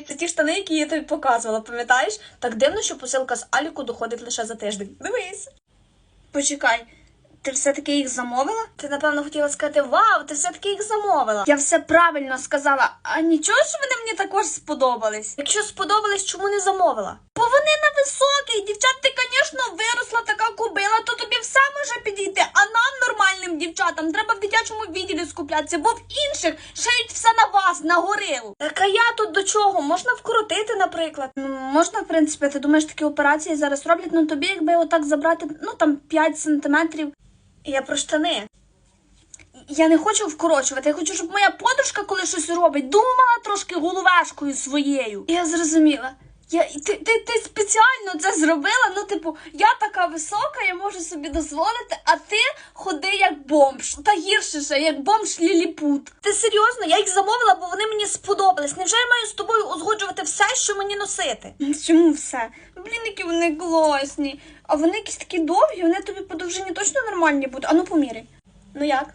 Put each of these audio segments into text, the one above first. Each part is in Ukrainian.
Це ті штани, які я тобі показувала, пам'ятаєш? Так дивно, що посилка з Аліку доходить лише за тиждень. Дивись. Почекай, ти все-таки їх замовила? Ти, напевно, хотіла сказати, вау, ти все-таки їх замовила. Я все правильно сказала. А нічого, що вони мені також сподобались? Якщо сподобались, чому не замовила? Бо вони на високих, дівчат, ти, звісно, виросла така кобила, то тобі все може підійти. А нам, дівчатам, треба в дитячому відділі скуплятися, бо в інших шиють все на вас, на горилу. Так а я тут до чого? Можна вкрутити, наприклад. Ну, можна, в принципі, ти думаєш, такі операції зараз роблять, ну тобі, якби отак забрати, ну там 5 сантиметрів. Я про штани. Я не хочу вкорочувати, я хочу, щоб моя подружка, коли щось робить, думала трошки головешкою своєю. Я зрозуміла. Я, ти, ти, ти спеціально це зробила? Ну, типу, я така висока, я можу собі дозволити, а ти ходи як бомж. Та гірше ще, як бомж ліліпут. Ти серйозно? Я їх замовила, бо вони мені сподобались. Невже я маю з тобою узгоджувати все, що мені носити? Чому все? Блін, які вони класні. А вони якісь такі довгі, вони тобі по довжині точно нормальні будуть. А ну поміряй. Ну як?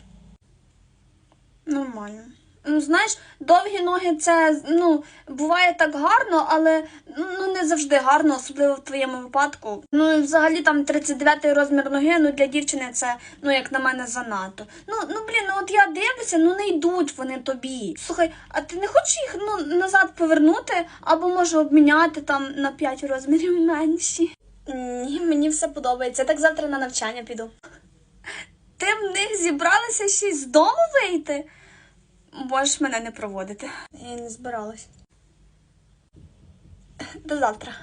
Нормально. Ну, знаєш, довгі ноги це ну буває так гарно, але ну не завжди гарно, особливо в твоєму випадку. Ну і взагалі там 39 розмір ноги, ну для дівчини це, ну як на мене, занадто. Ну ну блін, ну от я дивлюся, ну не йдуть вони тобі. Слухай, а ти не хочеш їх ну назад повернути, або може обміняти там на 5 розмірів менші? Ні, мені все подобається. Я так завтра на навчання піду. Ти в них зібралася ще й з дому вийти? Можеш мене не проводити. Я не збиралась. До завтра.